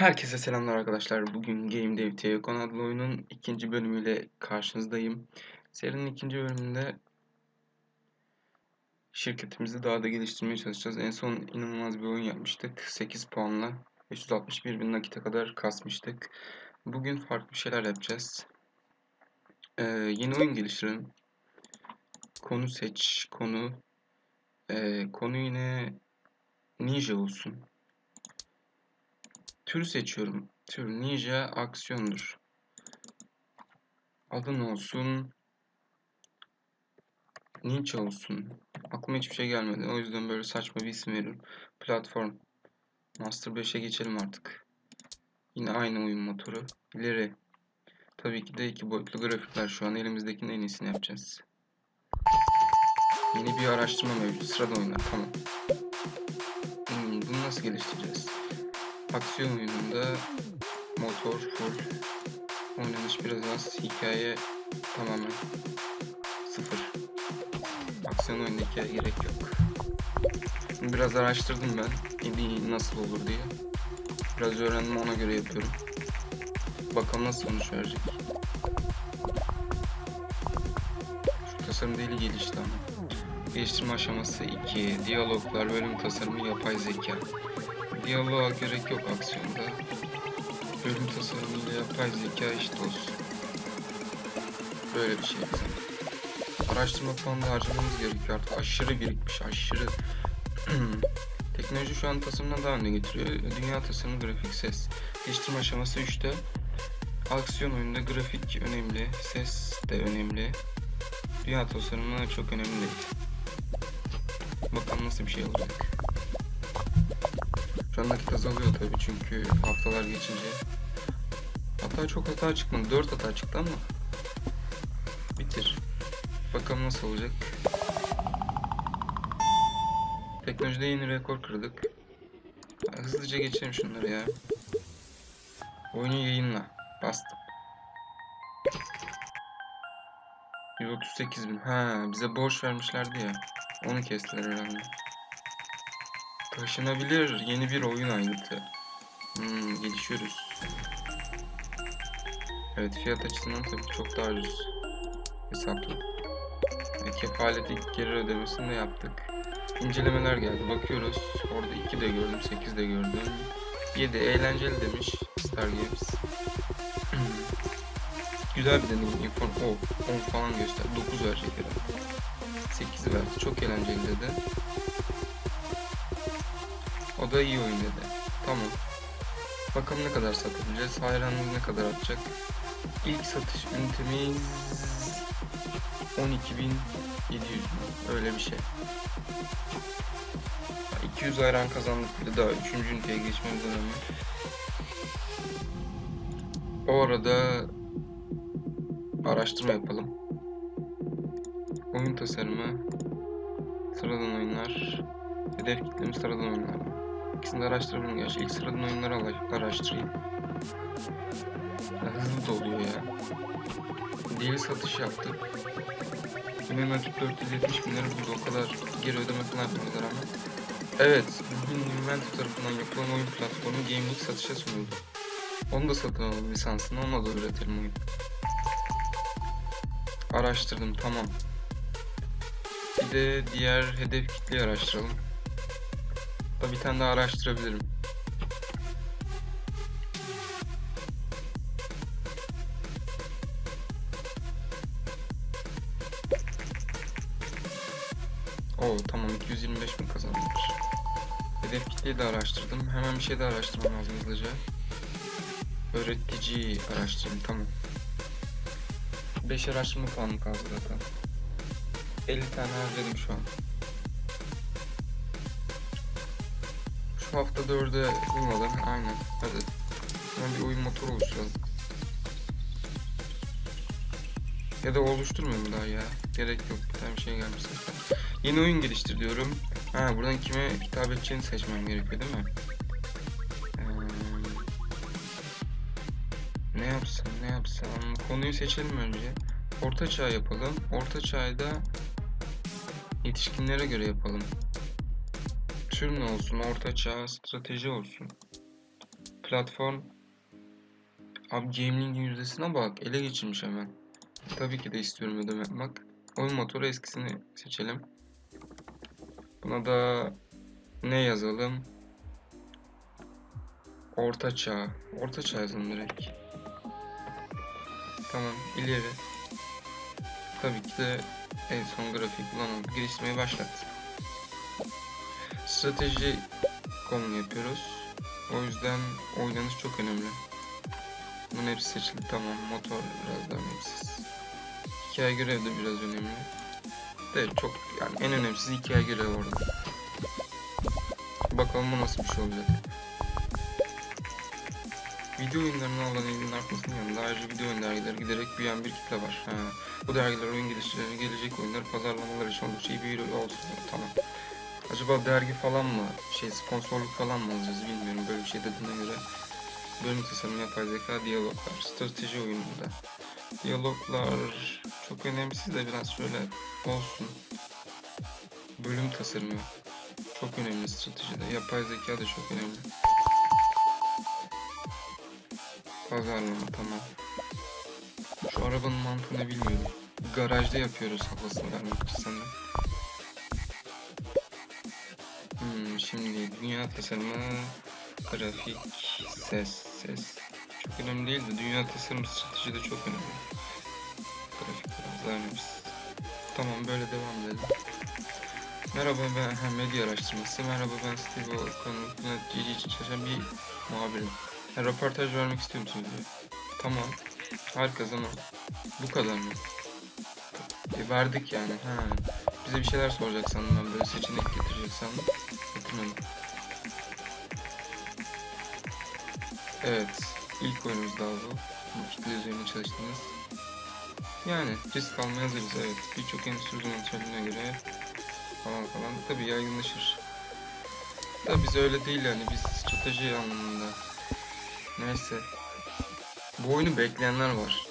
Herkese selamlar arkadaşlar. Bugün Game Dev Teokon adlı oyunun ikinci bölümüyle karşınızdayım. Serinin ikinci bölümünde şirketimizi daha da geliştirmeye çalışacağız. En son inanılmaz bir oyun yapmıştık. 8 puanla 561 bin nakite kadar kasmıştık. Bugün farklı şeyler yapacağız. Ee, yeni oyun geliştirelim. Konu seç. Konu. Ee, konu yine Ninja olsun. Tür seçiyorum. Tür ninja aksiyondur. Adı ne olsun? Ninja olsun. Aklıma hiçbir şey gelmedi. O yüzden böyle saçma bir isim veriyorum. Platform. Master 5'e geçelim artık. Yine aynı oyun motoru. İleri. Tabii ki de iki boyutlu grafikler. Şu an elimizdekinin en iyisini yapacağız. Yeni bir araştırma mevcut. Sırada oyunlar. Tamam. Hmm, bunu nasıl geliştireceğiz? Aksiyon oyununda motor full, oynanış biraz az, hikaye tamamen sıfır. Aksiyon oyunda hikaye gerek yok. Biraz araştırdım ben, en nasıl olur diye. Biraz öğrendim ona göre yapıyorum. Bakalım nasıl sonuç verecek. Şu tasarım deli gelişti ama. Geliştirme aşaması 2, diyaloglar, bölüm tasarımı, yapay zeka. Diyaloğa gerek yok aksiyonda. Bölüm tasarımıyla yapay zeka eşit olsun. Böyle bir şey. Araştırma puanı da harcamamız gerekiyor artık. Aşırı birikmiş, aşırı. Teknoloji şu an tasarımdan daha önde getiriyor. Dünya tasarımı, grafik, ses. Geliştirme aşaması 3'te. Aksiyon oyunda grafik önemli, ses de önemli. Dünya tasarımı çok önemli değil. Bakalım nasıl bir şey olacak. Şu an nakit azalıyor tabii çünkü haftalar geçince. Hata çok hata çıkmadı. 4 hata çıktı ama. Bitir. Bakalım nasıl olacak. Teknolojide yeni rekor kırdık. Hızlıca geçelim şunları ya. Oyunu yayınla. Bastım. 138 bin. Ha, bize borç vermişlerdi ya. Onu kestiler herhalde. Taşınabilir yeni bir oyun aygıtı. Hmm, gelişiyoruz. Evet fiyat açısından tabii çok daha ucuz. Hesaplı. Ve kefaleti geri ödemesini de yaptık. İncelemeler geldi. Bakıyoruz. Orada 2 de gördüm, 8 de gördüm. 7 eğlenceli demiş Star Games. Güzel bir deneyim. Inform oh, 10 falan göster. 9 verecek herhalde. 8 verdi. Çok eğlenceli dedi. Da iyi oyun dedi. Tamam. Bakalım ne kadar satabileceğiz. Hayranımız ne kadar atacak. İlk satış ünitemiz 12.700 mü? Öyle bir şey. 200 hayran kazandık bile daha 3. üniteye geçmemiz önemli. O arada araştırma yapalım. Oyun tasarımı, sıradan oyunlar, hedef kitlemiz sıradan oyunlar. İkisini de araştırabilirim gerçi. İlk sıradan oyunları ara- araştırayım. Ya hızlı da oluyor ya. Deli satış yaptık. Yine nakit 470 bin lira burada o kadar geri ödeme falan yapmadılar ama. Evet, bugün Invento tarafından yapılan oyun platformu Gamelik satışa sunuldu. Onu da satın alalım lisansını, onunla da üretelim oyun. Araştırdım, tamam. Bir de diğer hedef kitleyi araştıralım. Da bir tane daha araştırabilirim. Oo tamam 225 bin kazanmış. Hedef kitleyi de araştırdım. Hemen bir şey de araştırmam lazım hızlıca. Öğretici araştırdım tamam. 5 araştırma puanı kaldı zaten. 50 tane harcadım şu an. Hafta 4'e uymadan aynen hadi. Bir oyun motoru oluşturalım. Ya da oluşturmayayım daha ya. Gerek yok. Bir şey gelmiş. Yeni oyun geliştir diyorum. Ha buradan kime hitap edeceğini seçmem gerekiyor değil mi? Ee, ne yapsam ne yapsam. Konuyu seçelim önce. Orta çağ yapalım. Orta çağda yetişkinlere göre yapalım. Ne olsun? Orta çağ strateji olsun. Platform. Abi gaming'in yüzdesine bak. Ele geçirmiş hemen. Tabii ki de istiyorum ödeme yapmak. Oyun motoru eskisini seçelim. Buna da ne yazalım? Orta çağ. Orta çağ yazalım direkt. Tamam ileri. Tabii ki de en son grafik kullanalım. Geliştirmeye başlat. Strateji konu yapıyoruz. O yüzden oynanış çok önemli. Bunun hepsi seçildi tamam. Motor biraz daha önemsiz. Hikaye görev de biraz önemli. De çok yani en önemlisi hikaye görevi orada. Bakalım bu nasıl bir şey olacak. Video oyunlarına olan ilginin artmasının yanında ayrıca video oyun dergileri giderek büyüyen bir kitle var. Ha. Bu dergiler oyun geliştirileri, gelecek oyunları pazarlamaları için oldukça iyi bir olsun. Tamam. Acaba dergi falan mı, şey sponsorluk falan mı alacağız bilmiyorum böyle bir şey dediğine göre. Bölüm tasarımı, yapay zeka, diyaloglar, strateji oyununda. Diyaloglar çok önemsiz de biraz şöyle olsun. Bölüm tasarımı çok önemli stratejide. Yapay zeka da çok önemli. Pazarlama tamam. Şu arabanın mantığını bilmiyorum. Garajda yapıyoruz havasını vermek için sana. Şimdi dünya tasarımı, grafik, ses, ses. Çok önemli değil de dünya tasarım strateji de çok önemli. Grafik biraz daha önemsiz. Tamam böyle devam edelim. Merhaba ben ha, medya araştırması. Merhaba ben Steve Okan'ın yönetici için çalışan bir muhabirim. Ha, röportaj vermek istiyor musunuz diyor. Tamam. Harika zaman. Bu kadar mı? E, verdik yani. Ha. Bize bir şeyler soracak sandım ben böyle seçenek getirecek sandım. Evet. ilk oyunumuz daha bu. Kitle üzerine çalıştığımız. Yani risk almaya hazırız evet. Birçok endüstri söylediğine göre falan falan. Tabii yaygınlaşır. Da biz öyle değil yani biz strateji anlamında. Neyse. Bu oyunu bekleyenler var.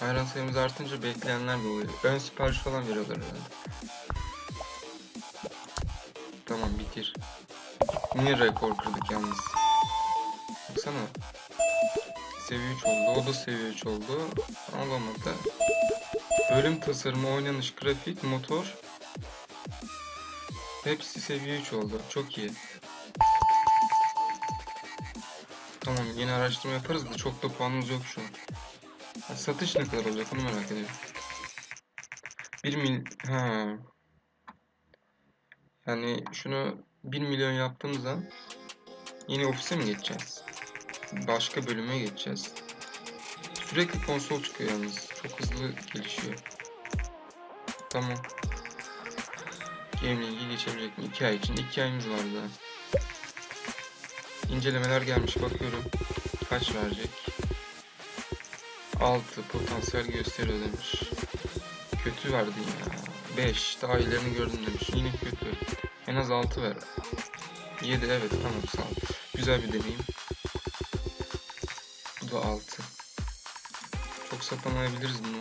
Hayran sayımız artınca bekleyenler de oluyor. Ön sipariş falan veriyorlar herhalde. Bitir. Niye rekor kırdık yalnız? Baksana. Seviye 3 oldu. O da seviye 3 oldu. Olamadı. Bölüm tasarımı, oynanış, grafik, motor. Hepsi seviye 3 oldu. Çok iyi. Tamam yeni araştırma yaparız da çok da puanımız yok şu an. Satış ne kadar olacak onu merak ediyorum. 1 mil... Ha. Yani şunu 1 milyon yaptığımız an yeni ofise mi geçeceğiz? Başka bölüme geçeceğiz. Sürekli konsol çıkıyor yalnız. Çok hızlı gelişiyor. Tamam. Game ilgi geçebilecek mi? 2 ay için. 2 ayımız var daha. İncelemeler gelmiş bakıyorum. Kaç verecek? 6 potansiyel gösteriyor demiş. Kötü verdin ya. 5 daha ilerini gördüm demiş. Yine kötü. En az 6 ver. 7 evet tamam sağ ol. Güzel bir deneyim. Bu da 6. Çok satamayabiliriz bunu.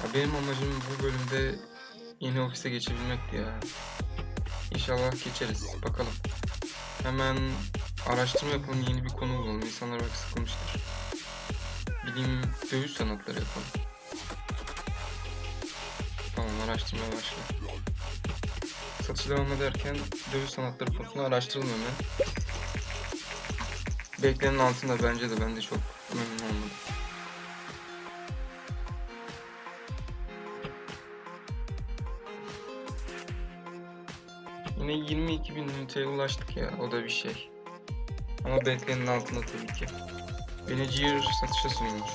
Ya benim amacım bu bölümde yeni ofise geçebilmekti ya. İnşallah geçeriz. Bakalım. Hemen araştırma yapalım, yeni bir konu bulalım. İnsanlar belki sıkılmıştır. Bilim, dövüş sanatları yapalım. Tamam, araştırmaya başla. Devam ederken dövüş sanatları konusunda araştıralım hemen. Beklenenin altında bence de ben de çok memnun olmadım. Yine 22 bin üniteye ulaştık ya o da bir şey. Ama beklenenin altında tabii ki. Benecir satışa sunulmuş.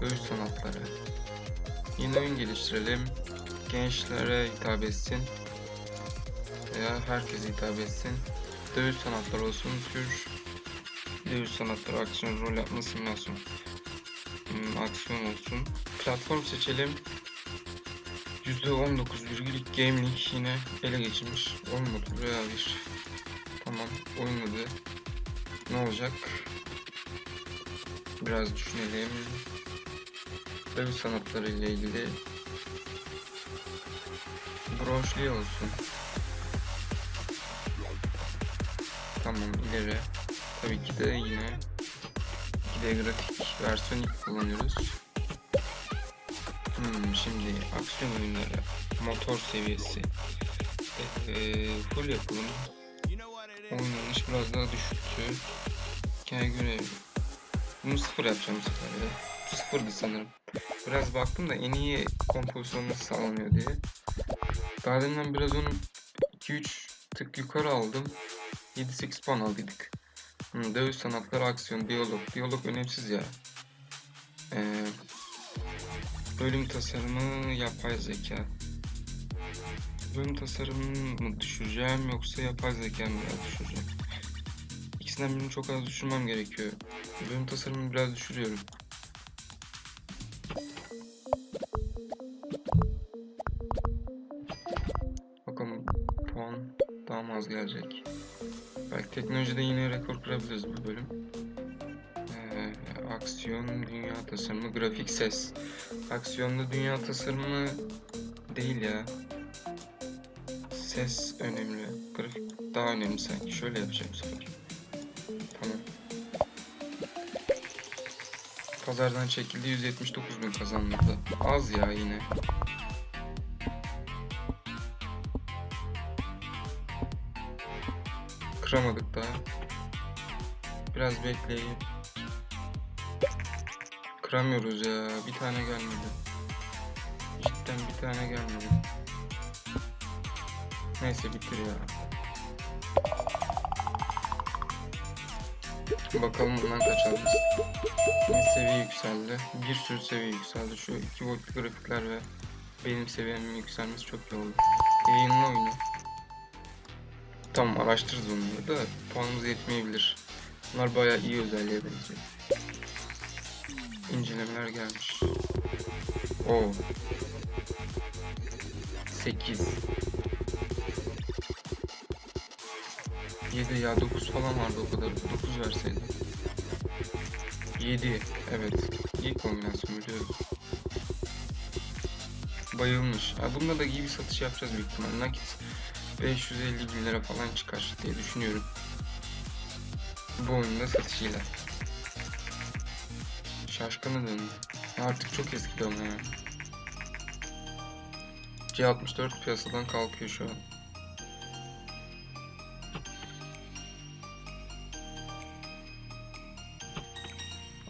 Dövüş sanatları. Yeni oyun geliştirelim. Gençlere hitap etsin. Herkese hitap etsin. Dövüş sanatları olsun. Tür dövüş sanatları, aksiyon, rol yapma, simülasyon. Hmm, aksiyon olsun. Platform seçelim. %19,2 Gaming yine ele geçirmiş. Olmadı buraya bir. Tamam olmadı. Ne olacak? Biraz düşünelim. Dövüş sanatları ile ilgili broşli olsun. Tamam ileri. Tabii ki de yine 2D grafik versiyon 2 kullanıyoruz. Hmm, şimdi aksiyon oyunları motor seviyesi ee, full yapalım. Oynanış biraz daha düşüktü. Hikaye göre bunu sıfır yapacağım sefer de. Sıfırdı sanırım. Biraz baktım da en iyi kompozisyon nasıl sağlanıyor diye. Daha biraz onu 2-3 tık yukarı aldım. 7-8 puan aldıydık. Hmm, dövüş sanatları, aksiyon, diyalog. Diyalog önemsiz ya. Ee, bölüm tasarımı, yapay zeka. Bölüm tasarımını mı düşüreceğim yoksa yapay zeka mı düşüreceğim? İkisinden birini çok az düşürmem gerekiyor. Bölüm tasarımını biraz düşürüyorum. Az gelecek? Belki teknolojide yine rekor kırabiliriz bu bölüm. Ee, aksiyon, dünya tasarımı, grafik, ses. Aksiyonda dünya tasarımı değil ya. Ses önemli. Grafik daha önemli sanki. Şöyle yapacağım sefer. Tamam. Pazardan çekildi 179 bin kazanıldı. Az ya yine. Kıramadık daha. Biraz bekleyeyim. Kıramıyoruz ya. Bir tane gelmedi. Cidden bir tane gelmedi. Neyse bitir ya. Bakalım bundan kaç alırız. Yine seviye yükseldi. Bir sürü seviye yükseldi. Şu iki boyutlu grafikler ve benim seviyemin yükselmesi çok iyi oldu. Yayınla oyunu. Tamam araştırırız onları da puanımız yetmeyebilir. Bunlar bayağı iyi özelliğe benziyor. İncelemeler gelmiş. Oo. 8 7 ya 9 falan vardı o kadar. 9 verseydi. 7 evet. İyi kombinasyon biliyorum. Bayılmış. Ha, bunda da iyi bir satış yapacağız büyük ihtimalle. Nakit 550 bin lira falan çıkar diye düşünüyorum. Bu oyunda satışıyla. Şaşkına döndü. Artık çok eskidi ama ya. C64 piyasadan kalkıyor şu an.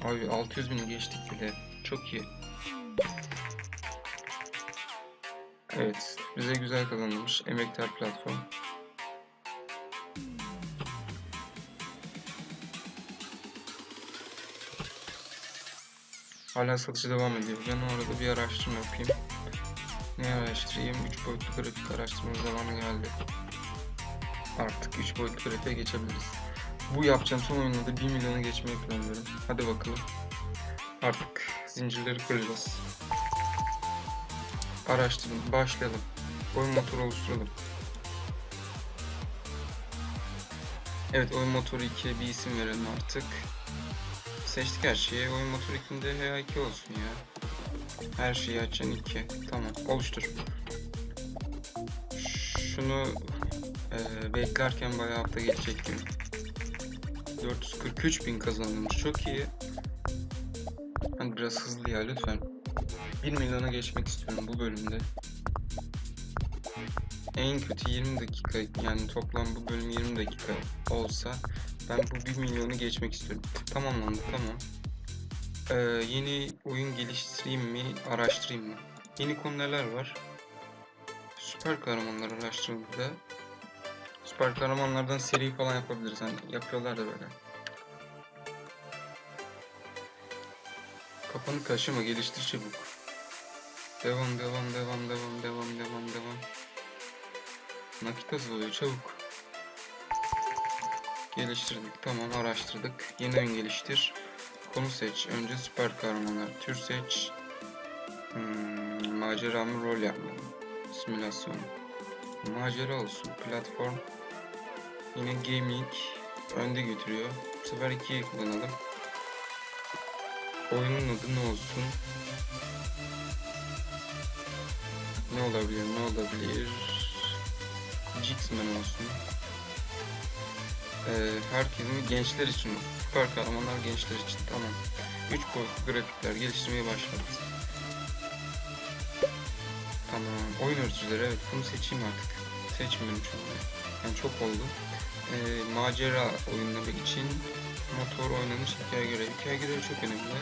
Abi 600 bini geçtik bile. Çok iyi. Evet, bize güzel kazanılmış emektar platform. Hala satışı devam ediyor. Ben orada bir araştırma yapayım. Ne araştırayım? 3 boyutlu grafik araştırma zamanı geldi. Artık 3 boyutlu grafiğe geçebiliriz. Bu yapacağım son oyunda da 1 milyonu geçmeyi planlıyorum. Hadi bakalım. Artık zincirleri kıracağız. Araştırın, başlayalım. Oyun motoru oluşturalım. Evet, oyun motoru 2'ye bir isim verelim artık. Seçtik her şeyi. Oyun motoru 2'inde HA2 olsun ya. Her şeyi açan 2. Tamam, oluştur. Şunu e, beklerken bayağı hafta geçecek gibi. 443 bin kazanılmış. Çok iyi. Hani biraz hızlı ya lütfen. 1 milyona geçmek istiyorum bu bölümde. En kötü 20 dakika yani toplam bu bölüm 20 dakika olsa ben bu 1 milyonu geçmek istiyorum. Tamamlandı tamam. Ee, yeni oyun geliştireyim mi araştırayım mı? Yeni konu neler var? Süper kahramanlar araştırıldı. Süper kahramanlardan seri falan yapabiliriz. Hani yapıyorlar da böyle. Kafanı kaşıma geliştir çabuk. Devam devam devam devam devam devam devam. Nakit azalıyor çabuk. Geliştirdik tamam araştırdık. Yeni oyun geliştir. Konu seç. Önce süper kahramanlar. Tür seç. Hmm, macera mı rol yapma mı? Simülasyon. Macera olsun. Platform. Yine gaming önde götürüyor. Bu sefer 2'yi kullanalım. Oyunun adı ne olsun? Olabilir? Ne olabilir? Jixman olsun. Ee, herkesin gençler için, süper kahramanlar gençler için. Tamam. 3 boyutlu grafikler geliştirmeye başladı. Tamam. Oyun örtücüleri evet bunu seçeyim artık. Seçmiyorum anda. Yani çok oldu. Ee, macera oyunları için motor oynanış hikaye görevi. Hikaye görevi çok önemli.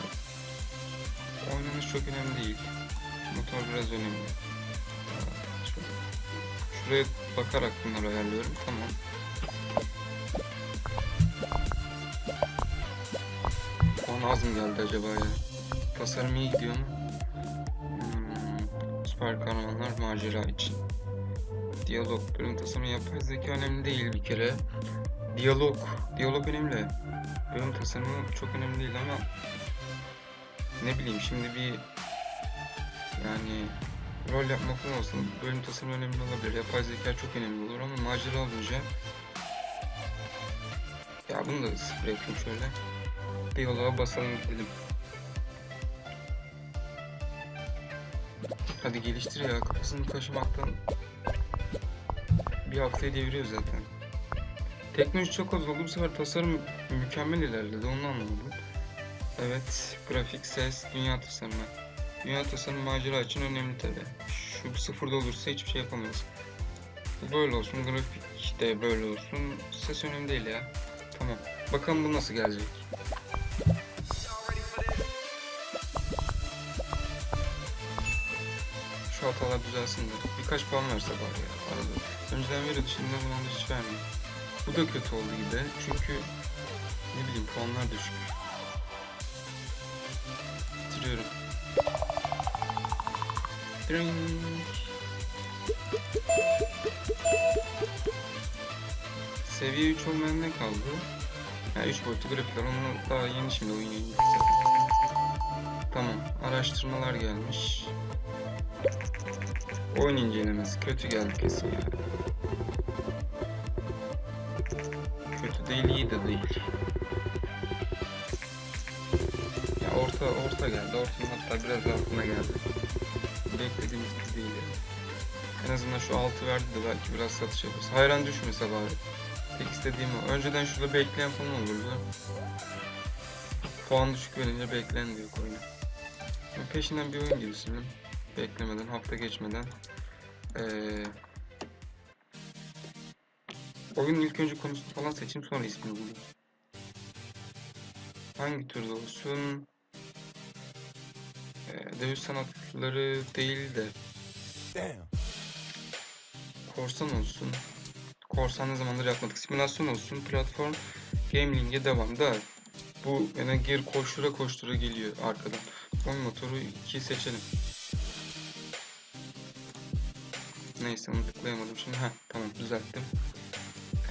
Oynanış çok önemli değil. Motor biraz önemli. Şuraya bakarak bunları ayarlıyorum. Tamam. Puan az mı geldi acaba ya? Tasarım iyi gidiyor mu? Hmm, süper kahramanlar macera için. Diyalog, bölüm tasarımı yapay zeka önemli değil bir kere. Diyalog, diyalog önemli. Bölüm tasarımı çok önemli değil ama ne bileyim şimdi bir yani rol yapma falan olsun bölüm tasarımı önemli olabilir. Yapay zeka çok önemli olur ama macera olunca ya bunu da sıfır yapayım şöyle. Diyaloğa basalım gidelim. Hadi geliştir ya kafasını kaşımaktan bir haftayı deviriyor zaten. Teknoloji çok az oldu bu sefer tasarım mükemmel ilerledi onu anlamadım. Evet grafik ses dünya tasarımı. Dünya tasarımı macera için önemli tabi. Şu sıfırda olursa hiçbir şey yapamayız. Bu böyle olsun grafik de böyle olsun ses önemli değil ya. Tamam bakalım bu nasıl gelecek. Şu hatalar düzelsin de. Birkaç puan verse bari ya arada. Önceden veriyordu şimdi zamandır hiç vermiyor. Bu da kötü oldu gibi. Çünkü ne bileyim puanlar düşük. Bitiriyorum. Seviye 3 olmayan ne kaldı? Ha 3 boyutlu grafikler onu daha yeni şimdi oyun. Tamam araştırmalar gelmiş. Oyun incelemesi kötü geldi kesin ya. Kötü değil iyi de değil. Ya orta orta geldi. Ortanın hatta biraz altına geldi. Beklediğimiz gibi değil yani. En azından şu altı verdi de belki biraz satış yaparız. Hayran düşmese bari. Tek istediğim o. Önceden şurada bekleyen falan olurdu. Puan düşük verince bekleyen diyor. Ben Peşinden bir oyun girişim. Beklemeden, hafta geçmeden. Ee, oyunun ilk önce konusunu falan seçeyim sonra ismini bulayım. Hangi türde olsun? Ee, dövüş sanatları değil de Damn. korsan olsun. Korsan ne zamandır yapmadık. Simülasyon olsun. Platform gamepling'e devam da bu yani geri koştura koştura geliyor arkadan. Oyun motoru 2'yi seçelim. Neyse onu tıklayamadım şimdi. Heh tamam düzelttim.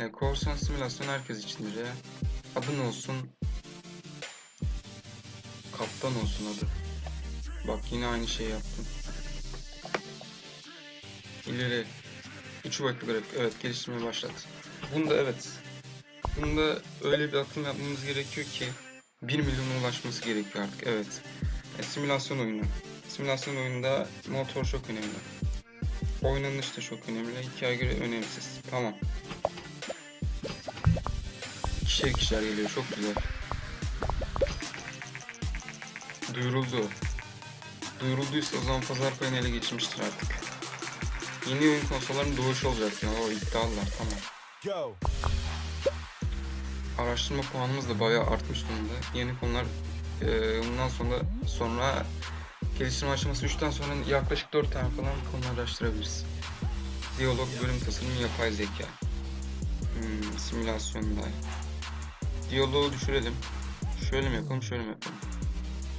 Ee, korsan simülasyon herkes içindir ya. Adı ne olsun? Kaptan olsun adı. Bak yine aynı şeyi yaptım. İleri 3 boyutlu grafik. Evet geliştirmeye başladı. Bunda evet. Bunda öyle bir atım yapmamız gerekiyor ki 1 milyona ulaşması gerekiyor artık. Evet. E, simülasyon oyunu. Simülasyon oyununda motor çok önemli. Oynanış da çok önemli. Hikaye göre önemsiz. Tamam. İkişer ikişer geliyor. Çok güzel. Duyuruldu. Duyurulduysa o zaman pazar payını ele geçirmiştir artık. Yeni oyun konsollarının doğuşu olacak ya. O iddialılar tamam. Yo. Araştırma puanımız da bayağı artmış durumda. Yeni konular eee bundan sonra sonra geliştirme aşaması 3'ten sonra yaklaşık 4 tane falan konu araştırabiliriz. Diyalog, bölüm tasarımı, yapay zeka. Hmm, simülasyonda. Diyaloğu düşürelim. Şöyle mi yapalım, şöyle mi yapalım?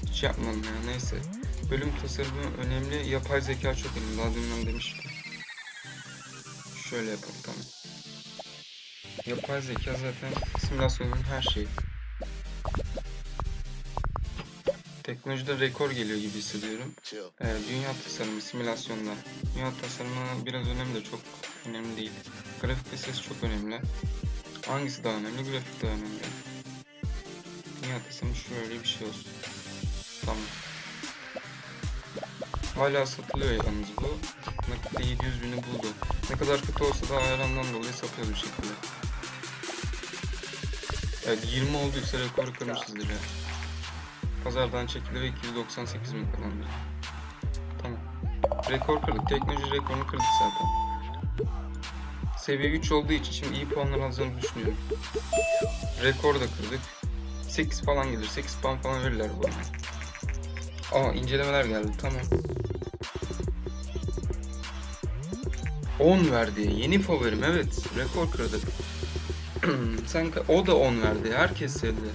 Hiç yapmadım ya, neyse. Bölüm tasarımı önemli, yapay zeka çok önemli. Daha deminden demiştim. Şöyle yapalım, tamam. Yapay zeka zaten simülasyonun her şeyi. Teknolojide rekor geliyor gibi hissediyorum. Ee, dünya tasarımı, simülasyonda. Dünya tasarımı biraz önemli de çok önemli değil. Grafik ve ses çok önemli. Hangisi daha önemli? Grafik daha önemli. Dünya tasarımı şöyle bir şey olsun. Tamam. Hala satılıyor yalnız bu. Nakitte 700 bini buldu. Ne kadar kötü olsa da ayarından dolayı satıyor bir şekilde. Evet 20 olduysa rekoru kırmışızdır ya. Pazardan çekildi ve 298 bin kazandı. Tamam. Rekor kırdık. Teknoloji rekorunu kırdık zaten. Seviye 3 olduğu için şimdi iyi puanlar alacağını düşünüyorum. Rekor da kırdık. 8 falan gelir. 8 puan falan verirler bu arada. Aa incelemeler geldi. Tamam. 10 verdi. Yeni favorim evet. Rekor kırdık. Sen ka- o da 10 verdi. Herkes sevdi.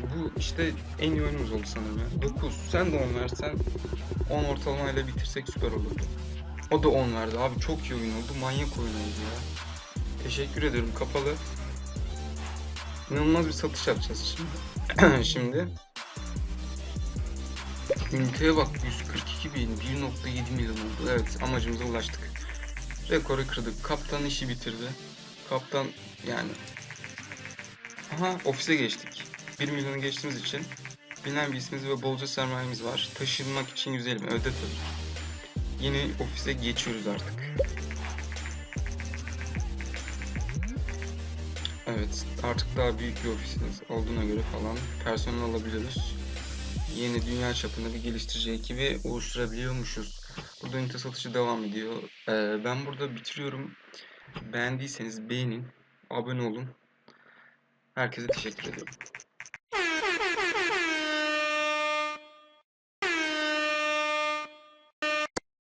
Bu işte en iyi oyunumuz oldu sanırım ya. 9. Sen de 10 versen 10 ortalamayla bitirsek süper olurdu. O da 10 verdi. Abi çok iyi oyun oldu. Manyak oyun oldu ya. Teşekkür ederim. Kapalı. İnanılmaz bir satış yapacağız şimdi. şimdi. Üniteye bak 142 bin 1.7 milyon oldu. Evet amacımıza ulaştık. Rekoru kırdık. Kaptan işi bitirdi. Kaptan yani. Aha ofise geçtik. 1 milyonu geçtiğimiz için bilinen bir ismimiz ve bolca sermayemiz var. Taşınmak için 150 bin öde. Yeni ofise geçiyoruz artık. Evet artık daha büyük bir ofisimiz olduğuna göre falan personel alabiliyoruz. Yeni dünya çapında bir geliştirici ekibi oluşturabiliyormuşuz. Burada ünite satışı devam ediyor. Ee, ben burada bitiriyorum. Beğendiyseniz beğenin, abone olun. Herkese teşekkür ediyorum.